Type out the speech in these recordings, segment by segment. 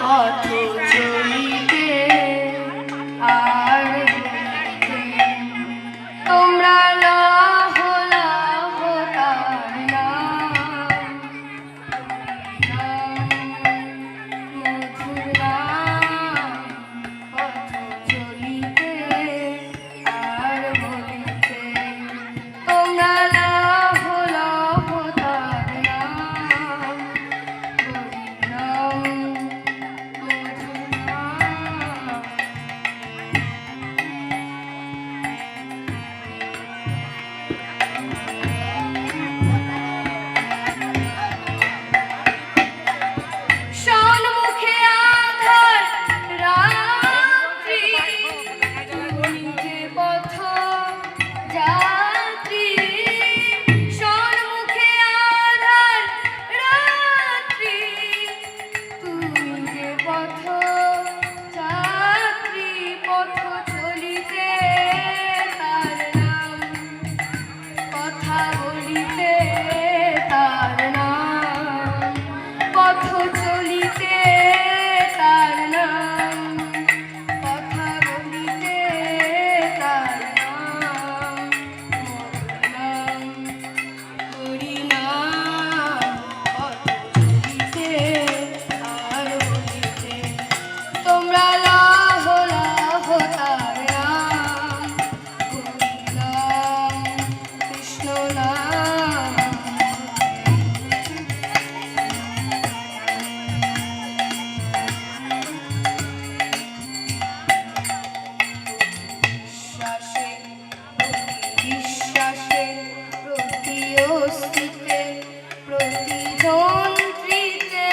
অথচ বিশ্বাসে প্রতি বিশ্বাসে প্রতি অস্তিতে প্রতি যন্ত্রিতে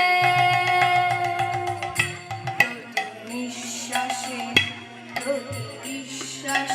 প্রতি নিঃশ্বাসে প্রতি বিশ্বাসে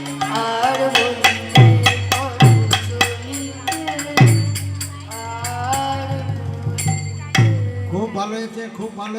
হয়েছে খুব ভালো